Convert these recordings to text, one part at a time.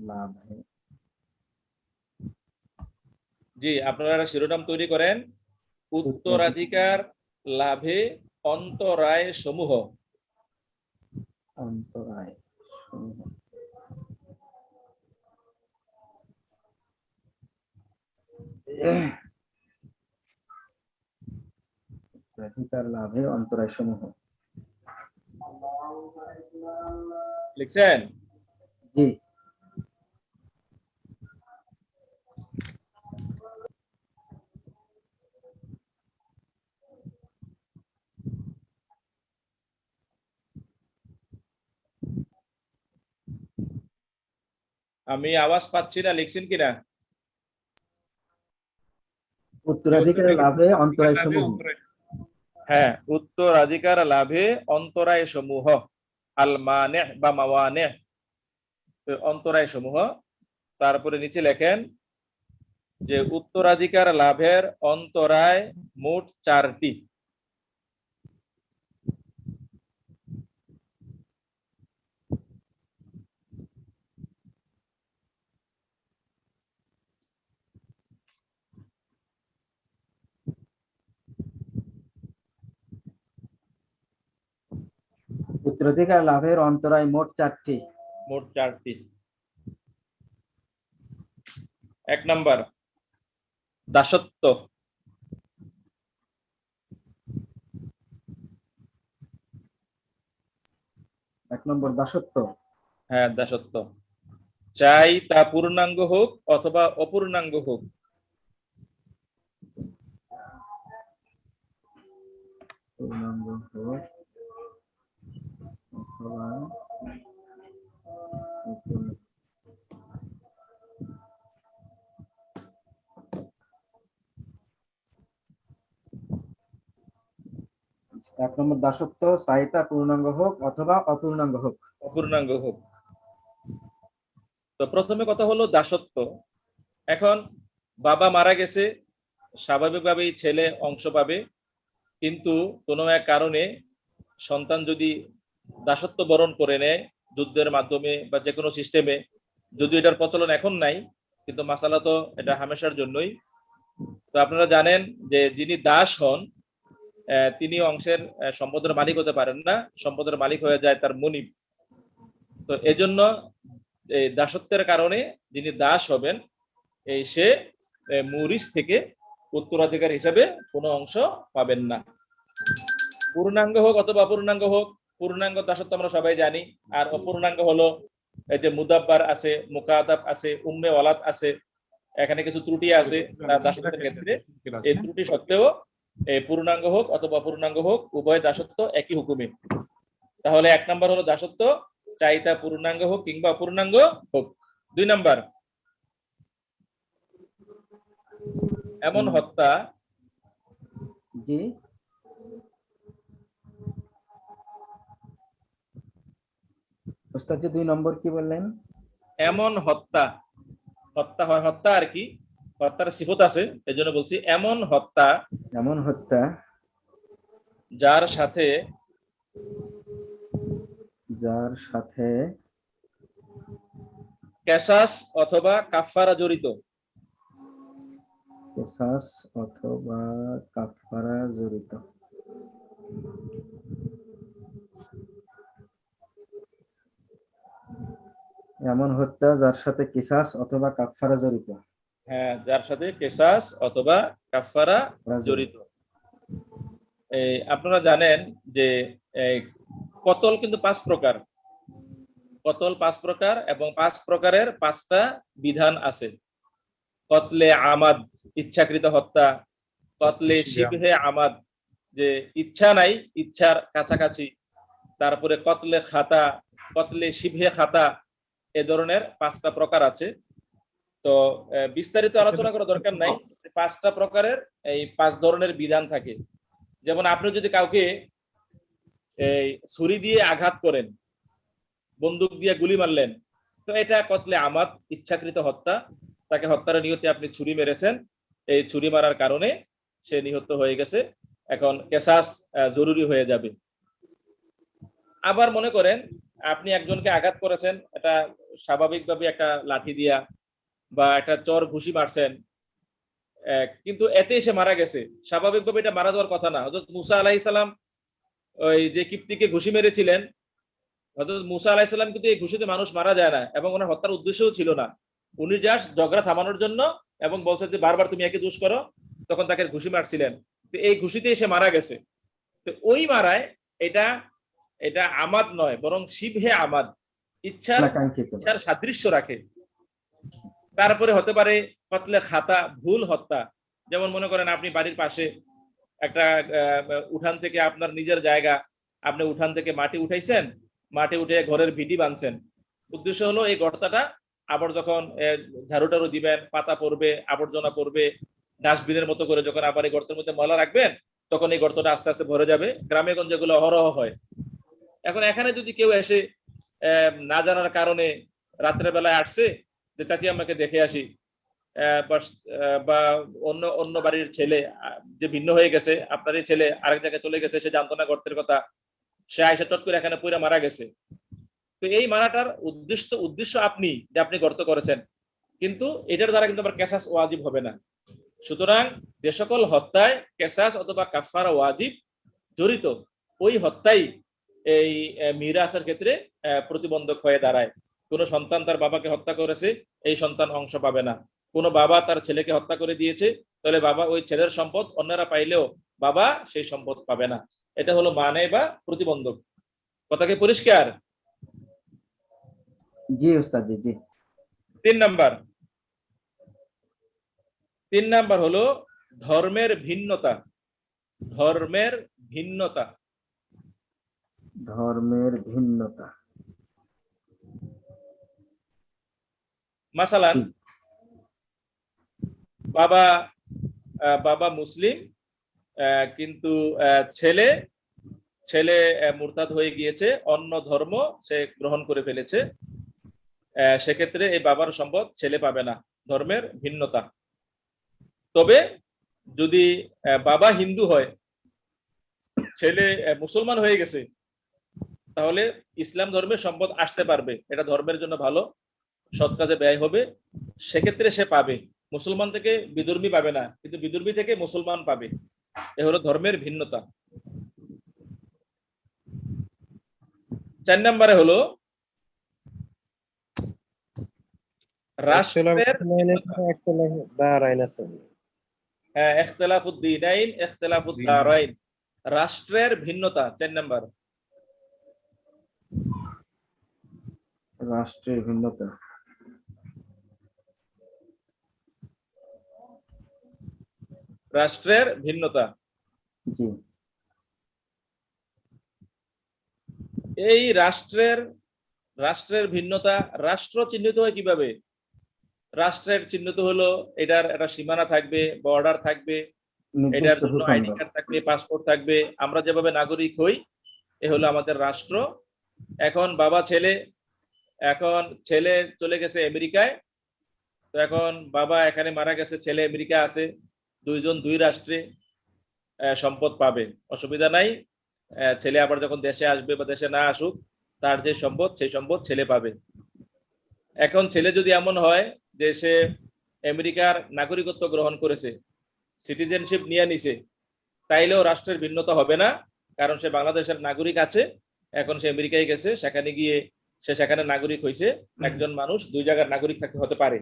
লাভে জি আপনারা শিরোনাম তৈরি করেন। উত্তরাধিকার লাভে অন্তরায় সমূহ অন্তরায়। উত্তরাধিকার লাভে অন্তরায় সমূহ লিখছেন? জি। আমি আওয়াজ পাচ্ছি না লিখছেন কিনা? উত্তরাধিকার লাভে অন্তরায় সমূহ। হ্যাঁ উত্তরাধিকার লাভে অন্তরায় সমূহ। আল মানে বা মাওয়ানে অন্তরায় সমূহ। তারপরে নিচে লেখেন যে উত্তরাধিকার লাভের অন্তরায় মোট চারটি। উত্তরাধিকার লাভের অন্তরায় মোট চারটি। মোট চারটি। এক নাম্বার দাসত্ব। এক নম্বর দাসত্ব। হ্যাঁ দাসত্ব। চাই তা পূর্ণাঙ্গ হোক অথবা অপূর্ণাঙ্গ হোক পূর্ণাঙ্গ হোক অথবা অপূর্ণ- এক নম্বর দাসত্ব চাহিদা পূর্ণাঙ্গ হোক অথবা অপূর্ণাঙ্গ হোক। অপূর্ণাঙ্গ হোক। তো প্রথমে কথা হলো দাসত্ব। এখন বাবা মারা গেছে, স্বাভাবিকভাবেই ছেলে অংশ পাবে, কিন্তু কোনো এক কারণে সন্তান যদি দাসত্ব বরণ করে নেয় যুদ্ধের মাধ্যমে বা যে কোনো সিস্টেমে, যদিও এটার প্রচলন এখন নাই, কিন্তু মাসালা তো এটা হামেশার জন্যই। তো আপনারা জানেন যে যিনি দাস হন তিনি অংশের সম্পদের মালিক হতে পারেন না। সম্পদের মালিক হয়ে যায় তার মনিব। তো এজন্য এই দাসত্বের কারণে যিনি দাস হবেন, এই সে মুরিস থেকে উত্তরাধিকার হিসেবে কোনো অংশ পাবেন না। পূর্ণাঙ্গ হোক অথবা অপূর্ণাঙ্গ হোক, পূর্ণাঙ্গ দাসত্ব আমরা সবাই জানি। আর অপূর্ণাঙ্গ হলো এই যে মুদাব্বার আছে মুকাদাব আছে, উম্মে ওয়ালাদ আছে, এখানে কিছু ত্রুটি আছে দাসত্বের ক্ষেত্রে। এই ত্রুটি সত্ত্বেও পূর্ণাঙ্গ হোক অথবা অপূর্ণাঙ্গ হোক উভয় দাসত্ব একই হুকুমে। তাহলে এক নাম্বার হলো দাসত্ব চাইতা পূর্ণাঙ্গ হোক কিংবা অপূর্ণাঙ্গ হোক। দুই নাম্বার। এমন হত্যা জি। ওস্তাদ দুই নম্বর কি বললেন? এমন হত্যা হত্যা হয় হত্যা আর কি। হত্যার সিফত আছে এই জন্য বলছি এমন হত্যা এমন হত্যা যার সাথে যার সাথে ক্যাসাস অথবা কাফারা জড়িত। কেসাস অথবা কাফারা জড়িত। এমন হত্যা যার সাথে কিসাস অথবা কাফারা জড়িত। হ্যাঁ যার সাথে কেসাস অথবা কাফারা জড়িত। এই আপনারা জানেন যে কতল কিন্তু পাঁচ প্রকার। কতল পাঁচ প্রকার এবং পাঁচ প্রকারের পাঁচটা বিধান আছে। কতলে আমাদ ইচ্ছাকৃত হত্যা। কতলে শিবহে আমাদ যে ইচ্ছা নাই ইচ্ছার কাছাকাছি। তারপরে কতলে খাতা কতলে শিবহে খাতা। এ ধরনের পাঁচটা প্রকার আছে। তো বিস্তারিত আলোচনা করা দরকার নাই। পাঁচটা প্রকারের এই পাঁচ ধরনের বিধান থাকে। যেমন আপনি যদি কাউকে এই ছুরি দিয়ে আঘাত করেন বন্দুক দিয়ে গুলি মারলেন তো এটা কতলে আমাদ ইচ্ছাকৃত হত্যা তাকে হত্যার নিয়তে আপনি ছুরি মেরেছেন। এই ছুরি মারার কারণে সে নিহত হয়ে গেছে। এখন কেসাস জরুরি হয়ে যাবে। আবার মনে করেন আপনি একজনকে আঘাত করেছেন এটা স্বাভাবিকভাবে একটা লাঠি দিয়া বা একটা চর ঘুষি মারছেন কিন্তু এতে সে মারা গেছে। স্বাভাবিকভাবে এটা মারা যাওয়ার কথা না। হজরত মুসা আলাইসালাম ওই যে কিপ্তিকে ঘুষি মেরেছিলেন হজরত মুসা আলাইসাল্লাম কিন্তু এই ঘুষিতে মানুষ মারা যায় না এবং ওনার হত্যার উদ্দেশ্যও ছিল না। উনি জাস্ট ঝগড়া থামানোর জন্য এবং বলছে যে বারবার তুমি একে দোষ করো। তখন তাকে ঘুষি মারছিলেন। তো এই ঘুষিতে সে মারা গেছে। তো ওই মারায় এটা এটা আমাদ নয় বরং শিবহে আমাদ। ইচ্ছার ইচ্ছার সাদৃশ্য রাখে। তারপরে হতে পারে কতলে খাতা, ভুল হত্যা। যেমন মনে করেন আপনি বাড়ির পাশে একটা উঠান থেকে আপনার নিজের জায়গা, আপনি উঠান থেকে মাটি উঠাইছেন, মাটি উঠে ঘরের ভিটি বাঁধছেন। উদ্দেশ্য হলো এই গর্তাটা আবার যখন ঝাড়ু টাড়ু দিবেন, পাতা পড়বে, আবর্জনা পড়বে, ডাস্টবিনের মতো করে যখন আবার এই গর্তের মধ্যে ময়লা রাখবেন, তখন এই গর্তটা আস্তে আস্তে ভরে যাবে, গ্রামে গঞ্জে গুলো অহরহ হয়। এখন এখানে যদি কেউ এসে না জানার কারণে রাত্রের বেলায় আসছে যে, চাচি, আমাকে দেখে আসি। বা- অন্য অন্য বাড়ির ছেলে যে ভিন্ন হয়ে গেছে, আপনারই ছেলে আরেক জায়গায় চলে গেছে, সে জানতো না গর্তের কথা, সে আয়সা চট করে এখানে পুরা মারা গেছে। তো এই মারাটার উদ্দেশ্য উদ্দেশ্য আপনি, যে আপনি গর্ত করেছেন। কিন্তু এটার দ্বারা কিন্তু আবার কেসাস ওয়াজিব হবে না। সুতরাং যে সকল হত্যায় কেসাস অথবা কাফারা ওয়াজিব জড়িত, ওই হত্যাই এই মিরাসের ক্ষেত্রে প্রতিবন্ধক হয়ে দাঁড়ায়। কোন সন্তান তার বাবাকে হত্যা করেছে এই সন্তান অংশ পাবে না। কোন বাবা তার ছেলেকে হত্যা করে দিয়েছে তাহলে বাবা ওই ছেলের সম্পদ অন্যরা পাইলেও বাবা সেই সম্পদ পাবে না। এটা হলো মানে বা প্রতিবন্ধক। কথা কি পরিষ্কার? জি উস্তাদ জি জি। তিন নাম্বার। তিন নাম্বার হলো ধর্মের ভিন্নতা। ধর্মের ভিন্নতা। ধর্মের ভিন্নতা। মাসালান বাবা বাবা মুসলিম কিন্তু ছেলে ছেলে মুরতাদ হয়ে গিয়েছে অন্য ধর্ম সে গ্রহণ করে ফেলেছে সেক্ষেত্রে এই বাবার সম্পদ ছেলে পাবে না ধর্মের ভিন্নতা। তবে যদি বাবা হিন্দু হয় ছেলে মুসলমান হয়ে গেছে তাহলে ইসলাম ধর্মের সম্পদ আসতে পারবে এটা ধর্মের জন্য ভালো। সৎ কাজে ব্যয় হবে সেক্ষেত্রে সে পাবে। মুসলমান থেকে বিদর্মী পাবে না কিন্তু বিদর্মী থেকে মুসলমান পাবে। এ হলো ধর্মের ভিন্নতা। চার নম্বরে হলো রাষ্ট্রের হ্যাঁ। রাষ্ট্রের ভিন্নতা চার নাম্বার। রাষ্ট্রের ভিন্নতা। রাষ্ট্রের ভিন্নতা। এই রাষ্ট্রের রাষ্ট্রের ভিন্নতা রাষ্ট্র চিহ্নিত হয় কীভাবে? রাষ্ট্রের চিহ্নিত হলো এটার একটা সীমানা থাকবে বর্ডার থাকবে এটার জন্য আইডি কার্ড থাকবে পাসপোর্ট থাকবে আমরা যেভাবে নাগরিক হই এ হলো আমাদের রাষ্ট্র। এখন বাবা ছেলে এখন ছেলে চলে গেছে আমেরিকায় তো এখন বাবা এখানে মারা গেছে ছেলে আমেরিকা আছে দুইজন দুই রাষ্ট্রে সম্পদ পাবে। অসুবিধা নাই। ছেলে আবার যখন দেশে আসবে বা দেশে না আসুক তার যে সম্পদ সেই সম্পদ ছেলে পাবে। এখন ছেলে যদি এমন হয় যে সে আমেরিকার নাগরিকত্ব গ্রহণ করেছে সিটিজেনশিপ নিয়ে নিছে তাইলেও রাষ্ট্রের ভিন্নতা হবে না কারণ সে বাংলাদেশের নাগরিক আছে। এখন সে আমেরিকায় গেছে সেখানে গিয়ে সে সেখানে নাগরিক হয়েছে একজন মানুষ দুই জায়গার নাগরিক থাকতে হতে পারে।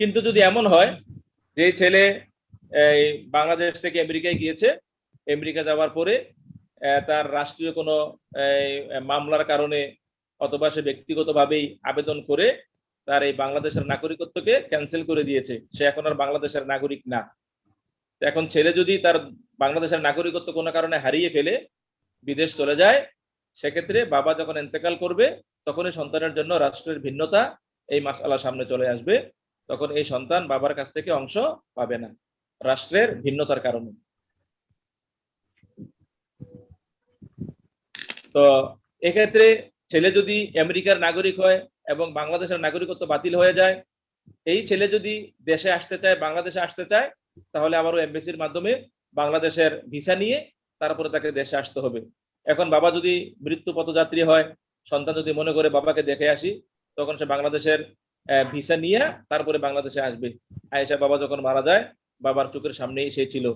কিন্তু যদি এমন হয় যে ছেলে, এই, বাংলাদেশ থেকে আমেরিকায় গিয়েছে, আমেরিকা যাওয়ার পরে তার রাষ্ট্রীয় কোনো মামলার কারণে অথবা সে ব্যক্তিগতভাবেই আবেদন করে তার এই বাংলাদেশের নাগরিকত্বকে ক্যান্সেল করে দিয়েছে। সে এখন আর বাংলাদেশের নাগরিক না। এখন ছেলে যদি তার বাংলাদেশের নাগরিকত্ব কোনো কারণে হারিয়ে ফেলে, বিদেশ চলে যায়, সেক্ষেত্রে বাবা যখন এন্তেকাল করবে, তখনই সন্তানের জন্য রাষ্ট্রের ভিন্নতা এই মাসালা সামনে চলে আসবে। তখন এই সন্তান বাবার কাছ থেকে অংশ পাবে না। রাষ্ট্রের ভিন্নতার কারণে। তো এক্ষেত্রে ছেলে যদি আমেরিকার নাগরিক হয় এবং বাংলাদেশের নাগরিকত্ব বাতিল হয়ে যায়, এই ছেলে যদি দেশে আসতে চায়, বাংলাদেশে আসতে চায়, তাহলে আবারও এমবেসির মাধ্যমে বাংলাদেশের ভিসা নিয়ে তারপরে তাকে দেশে আসতে হবে। এখন বাবা যদি মৃত্যু পথযাত্রী হয়, সন্তান যদি মনে করে বাবাকে দেখে আসি, তখন সে বাংলাদেশের ভিসা নিয়ে তারপরে বাংলাদেশে আসবে। আয়েশা বাবা যখন মারা যায়, বাবার চোখের সামনেই সে ছিল।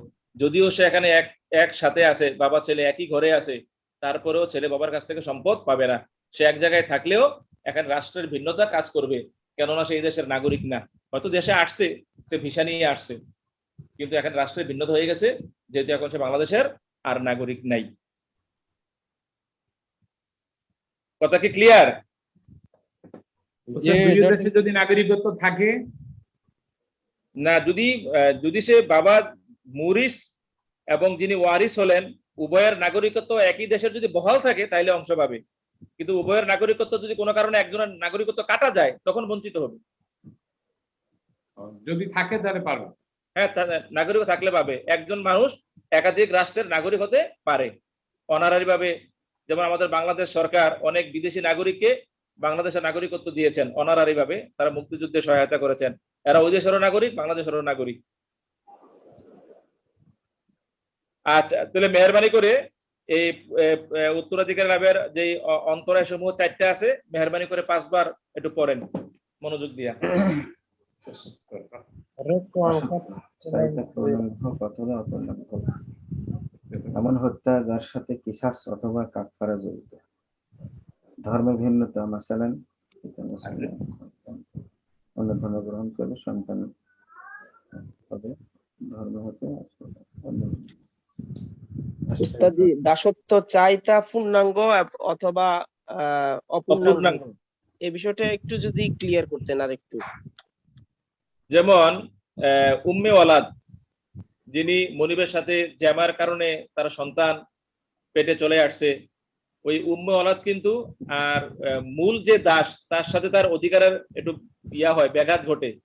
যদিও সে এখানে এক, একসাথে আছে, বাবা ছেলে একই ঘরে আছে, তারপরেও ছেলে বাবার কাছ থেকে সম্পদ পাবে না। সে এক জায়গায় থাকলেও এখন রাষ্ট্রের ভিন্নতা কাজ করবে, কেননা সে এই দেশের নাগরিক না। হয়তো দেশে আসছে, সে ভিসা নিয়ে আসছে, কিন্তু এখন রাষ্ট্রের ভিন্নতা হয়ে গেছে, যেহেতু এখন সে বাংলাদেশের আর নাগরিক নাই। কথা কি ক্লিয়ার দেশে যদি নাগরিকত্ব থাকে? না যদি যদি সে বাবা মুরিস এবং যিনি ওয়ারিস হলেন উভয়ের নাগরিকত্ব একই দেশের যদি বহাল থাকে তাহলে অংশ পাবে। কিন্তু উভয়ের নাগরিকত্ব যদি কোনো কারণে একজনের নাগরিকত্ব কাটা যায় তখন বঞ্চিত হবে। যদি থাকে তাহলে পারবে। হ্যাঁ নাগরিক থাকলে পাবে। একজন মানুষ একাধিক রাষ্ট্রের নাগরিক হতে পারে। অনারারি ভাবে যেমন আমাদের বাংলাদেশ সরকার অনেক বিদেশি নাগরিককে বাংলাদেশের নাগরিকত্ব দিয়েছেন অনারারি ভাবে তারা মুক্তিযুদ্ধে সহায়তা করেছেন। এরা ওই দেশেরও নাগরিক বাংলাদেশেরও নাগরিক। আচ্ছা তাহলে মেহরবানি করে এই উত্তরাধিকার লাভের যে অন্তরায় সমূহ চারটা আছে, মেহরবানি করে পাঁচবার একটু পড়েন মনোযোগ দিয়া। এমন হত্যা যার সাথে কিসাস অথবা কাফারা জড়িত। ধর্মে ভিন্নতা মাসালেন। সন্তান অন্য ধর্ম গ্রহণ করে সন্তান হবে ধর্ম হতে উস্তাদি দাসত্ব চাইতা পূর্ণাঙ্গ অথবা আহ, অপূর্ণাঙ্গ। এই বিষয়টা একটু যদি ক্লিয়ার করতেন আর একটু যেমন আহ, উম্মে ওয়ালাদ যিনি মনিবের সাথে জ্যামার কারণে তার সন্তান পেটে চলে আসছে ওই উম্মে ওয়ালাদ কিন্তু আর মূল যে দাস তার সাথে তার অধিকারের একটু ইয়া হয় ব্যাঘাত ঘটে।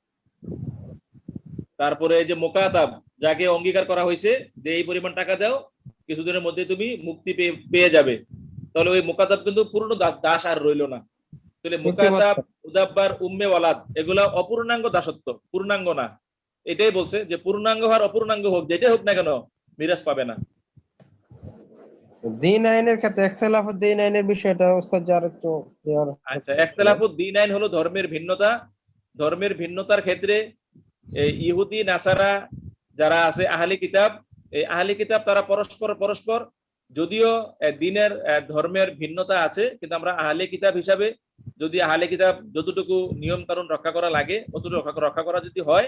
তারপরে যে মোকাতাব যাকে অঙ্গীকার করা হয়েছে যে এই পরিমাণ টাকা দাও কিছুদিনের মধ্যে তুমি মুক্তি পেয়ে পেয়ে যাবে। তাহলে ওই মোকাতাব কিন্তু পূর্ণ দা- দাস আর রইল না। তাহলে মোকাতাব উদাব্বার উম্মে ওয়ালাদ এগুলা অপূর্ণাঙ্গ দাসত্ব পূর্ণাঙ্গ না। এটাই বলছে যে পূর্ণাঙ্গ আর অপূর্ণাঙ্গ হোক যেটাই হোক না কেন মিরাজ পাবে না। ক্ষেত্রে বিষয়টা ওস্তাদ যার একটু আচ্ছা হলো ধর্মের ভিন্নতা। ধর্মের ভিন্নতার ক্ষেত্রে ইহুদি, নাসারা যারা আছে, আহলি কিতাব, এই আহলি কিতাব তারা পরস্পর পরস্পর যদিও দিনের ধর্মের ভিন্নতা আছে, কিন্তু আমরা আহলে কিতাব হিসাবে যদি আহলে কিতাব যতটুকু নিয়ম কানুন রক্ষা করা লাগে রক্ষা রক্ষা করা যদি হয়,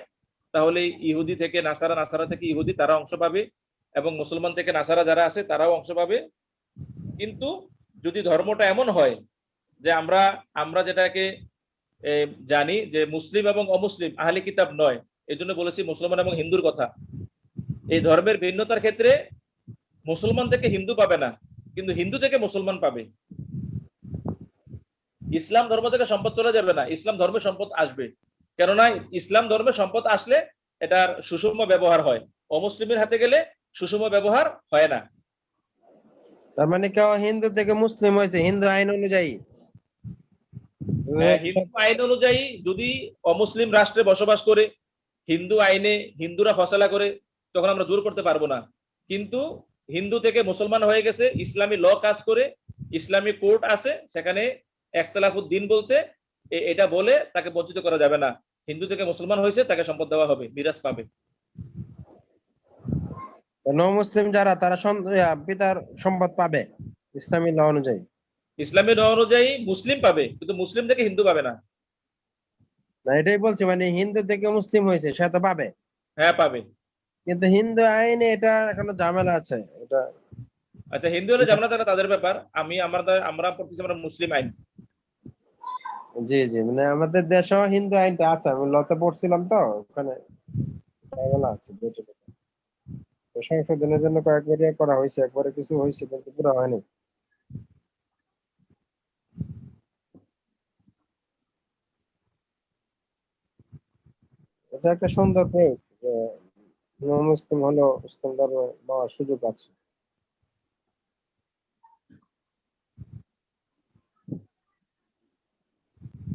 তাহলে ইহুদি থেকে নাসারা নাসারা থেকে ইহুদি তারা অংশ পাবে। এবং মুসলমান থেকে নাসারা যারা আছে, তারাও অংশ পাবে। কিন্তু যদি ধর্মটা এমন হয় যে আমরা আমরা যেটাকে জানি যে মুসলিম এবং অমুসলিম, আহলি কিতাব নয়, এই জন্য বলেছি মুসলমান এবং হিন্দুর কথা। এই ধর্মের ভিন্নতার ক্ষেত্রে মুসলমান থেকে হিন্দু পাবে না, কিন্তু হিন্দু থেকে মুসলমান পাবে। ইসলাম ধর্ম থেকে সম্পদ চলে যাবে না, ইসলাম ধর্মের সম্পদ আসবে। কেননা ইসলাম ধর্মের সম্পদ আসলে এটার সুষম ব্যবহার হয়। অমুসলিমের হাতে গেলে সুষম ব্যবহার হয় না। তার মানে কেউ হিন্দু থেকে মুসলিম হয়েছে হিন্দু আইন অনুযায়ী। হ্যাঁ, হিন্দু আইন অনুযায়ী যদি অমুসলিম রাষ্ট্রে বসবাস করে হিন্দু আইনে হিন্দুরা ফসলা করে তখন আমরা জোর করতে পারব না। কিন্তু হিন্দু থেকে মুসলমান হয়ে গেছে ইসলামী ল কাজ করে ইসলামী কোর্ট আছে সেখানে একতলাফুদ্দিন বলতে এটা বলে তাকে বঞ্চিত করা যাবে না। হিন্দু থেকে মুসলমান হয়েছে তাকে সম্পদ দেওয়া হবে মিরাজ পাবে। ন মুসলিম যারা তারা পিতার সম্পদ পাবে ইসলামী ল অনুযায়ী। ইসলামী ল অনুযায়ী মুসলিম পাবে কিন্তু মুসলিম থেকে হিন্দু পাবে না। না এটাই বলছি মানে হিন্দু থেকে মুসলিম হয়েছে সে তো পাবে। হ্যাঁ পাবে। কিন্তু হিন্দু আইনে এটা এখনও ঝামেলা আছে এটা আচ্ছা হিন্দু হলে জানা তারা তাদের ব্যাপার। আমি আমরা আমরা পড়তেছি আমরা মুসলিম আইন। জি জি মানে আমাদের দেশেও হিন্দু আইনটা আছে আমি লতে পড়ছিলাম তো ওখানে ঝামেলা আছে সংশোধনের জন্য কয়েকবার ইয়ে করা হয়েছে, একবারে কিছু হয়েছে কিন্তু পুরো হয়নি। এটা একটা সুন্দর প্রয়োগ মুসলিম হলো ইসলাম ধর্ম পাওয়ার সুযোগ আছে।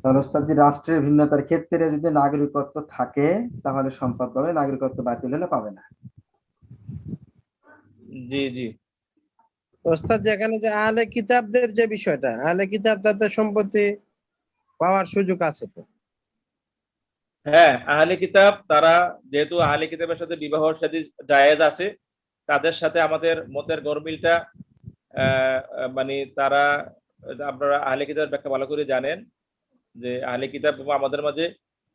তাহলে রাষ্ট্রের ভিন্নতার ক্ষেত্রে যদি নাগরিকত্ব থাকে, তাহলে সম্পদ পাবে, নাগরিকত্ব বাতিল হলে পাবে না। জি জি। ওস্তাদ যেখানে যে আহলে কিতাবদের যে বিষয়টা আহলে কিতাব তাদের সম্পত্তি পাওয়ার সুযোগ আছে তো? হ্যাঁ আহলে কিতাব তারা যেহেতু আহলে কিতাবের সাথে বিবাহ সাথে জায়েজ আছে তাদের সাথে আমাদের মতের গরমিলটা মানে তারা আপনারা আহলে কিতাবের ব্যাখ্যা ভালো করে জানেন যে আহলে কিতাব আমাদের মাঝে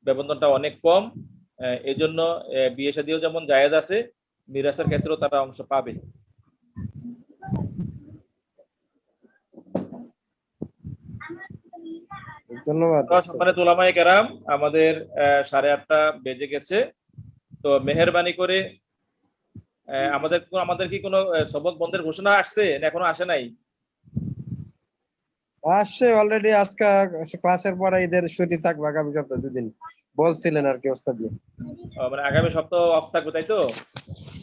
ব্যবধানটা অনেক কম আহ, এই জন্য বিয়ে শাদিও যেমন জায়েজ আছে মিরাসের ক্ষেত্রেও তারা অংশ পাবে। ধন্যবাদ। সম্মানিত ওলামায়ে কেরাম আমাদের সাড়ে আটটা বেজে গেছে। তো মেহরবানি করে আমাদের আমাদের কি কোনো সবক বন্ধের ঘোষণা আসছে? না এখনও আসে নাই? আসছে অলরেডি আজকে ক্লাসের পরে ঈদের ছুটি থাকবে আগামী সপ্তাহ দুদিন। বলছিলেন আর কি ওস্তাদ জি মানে আগামী সপ্তাহ অফ থাকবে তাই তো?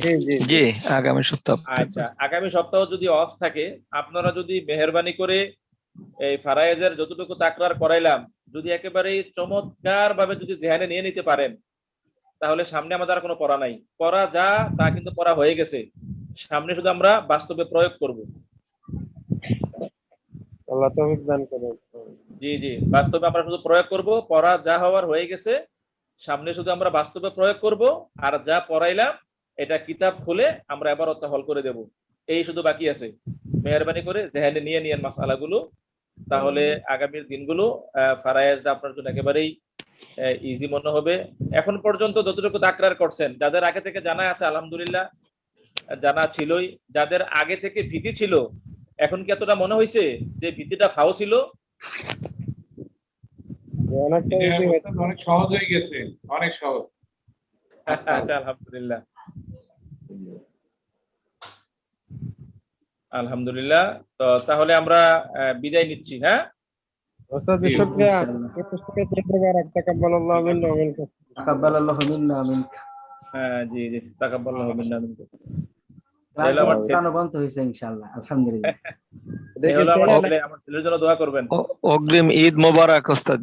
জি জি জি। আগামী সপ্তাহ। আচ্ছা আগামী সপ্তাহ যদি অফ থাকে আপনারা যদি মেহরবানি করে এই ফারায়েজের যতটুকু তাকরার করাইলাম যদি একেবারে চমৎকার ভাবে যদি জেহানে নিয়ে নিতে পারেন তাহলে সামনে আমাদের আর কোনো পড়া নাই। পড়া যা তা কিন্তু পড়া হয়ে গেছে। সামনে শুধু আমরা বাস্তবে প্রয়োগ করব। আল্লাহ তৌফিক দান করেন। জি জি। বাস্তবে আমরা শুধু প্রয়োগ করব, পড়া যা হওয়ার হয়ে গেছে, সামনে শুধু আমরা বাস্তবে প্রয়োগ করব, আর যা পড়াইলাম, এটা কিতাব খুলে আমরা এবার হল করে দেব। এই শুধু বাকি আছে। মেহরবানি করে জেহানে নিয়ে নিয়েন মাসালাগুলো। তাহলে আগামীর দিনগুলো ফারায়াজটা আপনার জন্য একেবারেই ইজি মনে হবে। এখন পর্যন্ত যতটুকু তাকরার করছেন, যাদের আগে থেকে জানা আছে, আলহামদুলিল্লাহ, জানা ছিলই। যাদের আগে থেকে ভীতি ছিল, এখন কি এতটা মনে হয়েছে যে ভীতিটা ফাও ছিল অনেকটা এটা easy হয়েছে। ওস্তাদ অনেক সহজ হয়ে গেছে অনেক সহজ। আচ্ছা আলহামদুলিল্লাহ। আলহামদুলিল্লাহ তো তাহলে আমরা বিদায় নিচ্ছি হ্যাঁ? ওস্তাদ শুকরিয়া। মিন্না মিন্না হ্যাঁ জি জি মিন্না অগ্রিম ঈদ মোবারক ওস্তাদ